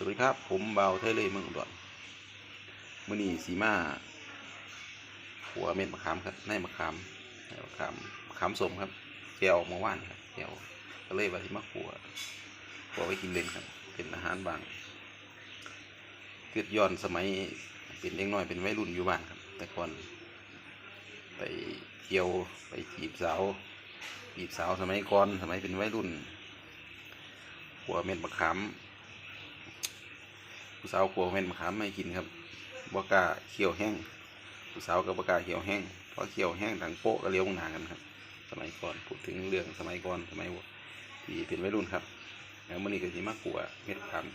สวัสดีครับ ผมเบาเทเลเมืองอุดรมือนีสีมาหัวเม็ดมะขามครับในมะขามในมะขามมะขามสมครับแกวเมื่านครับแกวก็เลยว่าที่มาขัวขัวไว้กินเล่นครับ เป็นอาหารบาง เกิดย้อนสมัยเป็นเด็กน้อยเป็นวัยรุ่นอยู่บ้านครับ แต่ก่อนไปเที่ยวไปจีบสาวจีบสาวสมัยก่อนสมัยเป็นวัยรุ่นหัวเม็ดมะขาม ผู้สาวกลัวเม็ดมะขามไม่กินครับบกาเคี่ยวแห้งผู้สาวก็บบกาเคี่ยวแห้งเพราะเคี่ยวแห้งทางโป๊ะก็เลี้ยวหนากันครับ สมัยก่อนพูดถึงเรื่องสมัยก่อนสมัยที่เป็นวัยรุ่นครับแล้วมื่อนี้ก็สิมากลัวเม็ดมะขาม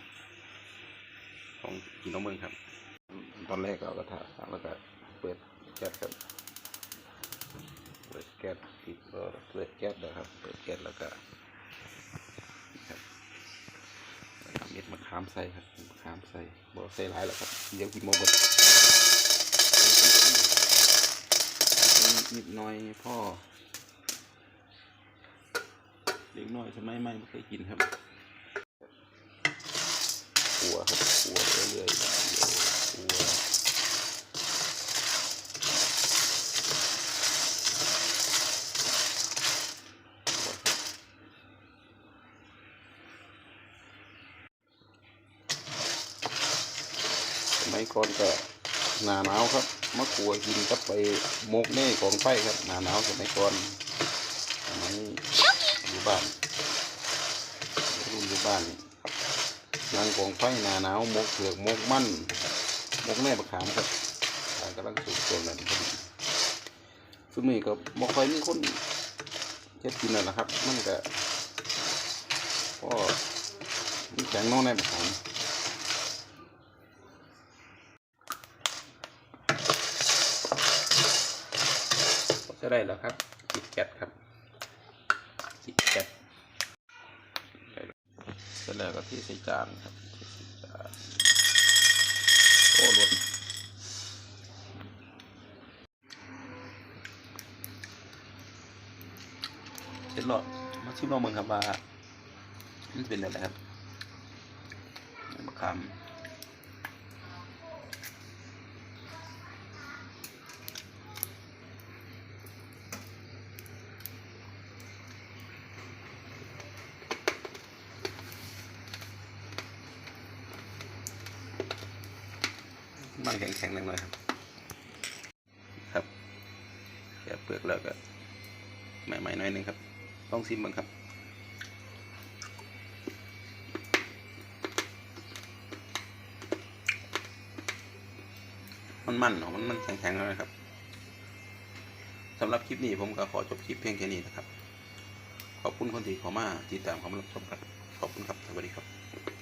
ของกินน้องเมืองครับ ตอนแรกเอากระทะตั้งแล้วก็เปิดแก๊สครับเปิดแก๊สปิดเอ่เปิดแก๊สนะครับ เปิดแก๊สแล้วก็ครับเม็ดมะขามใส่ครับ ขามใส่บอใส่หลายแล้วครับเดี๋ยวกินโมบดนิดหน่อยพ่อเล็กน้อยสมัยใหม่ไม่เคยกินครับขัวครับขัวเรื่อยๆเดี๋ยวขัวขัวครับ สมัยก่อนก็หนาหนาวครับมะขัวกินกับไปหมกเน่ของไฟครับหนาหนาวสมัยก่อนสมัยอยู่บ้านรุ่นอยู่บ้านนั่งกองไฟหนาหนาวหมกเผือกมกมันหมกแน่ประขามครับกำลังสูบส่วนนั้นพอดีซึ่งนี่ก็บ่ค่อยมีคนเช็ดกินแล้วนะครับ มันก็ก็มีแข็งน้องแน่ประขาม จะได้แล้วครับจิตแกตครับจิตแกตได้แล้วเสร็จแล้วก็ที่ใส่จานครับที่ใส่จานโอ้ล้นเสร็จแล้วมาชิมลองมืองครับว่ามันเป็นอะไรครับมะขาม มันแข็งๆหน่อยครับ ครับแกะเปลือกแล้วก็ใหม่ๆหน่อยนึงครับ ต้องซิมบ้างครับมันมันเนาะมันมันแข็งๆแล้วนะครับสำหรับคลิปนี้ผมก็ขอจบคลิปเพียงแค่นี้นะครับ ขอบคุณคนที่ข้ามาติดตามเข้ามรับชมครับ ขอบคุณครับ สวัสดีครับ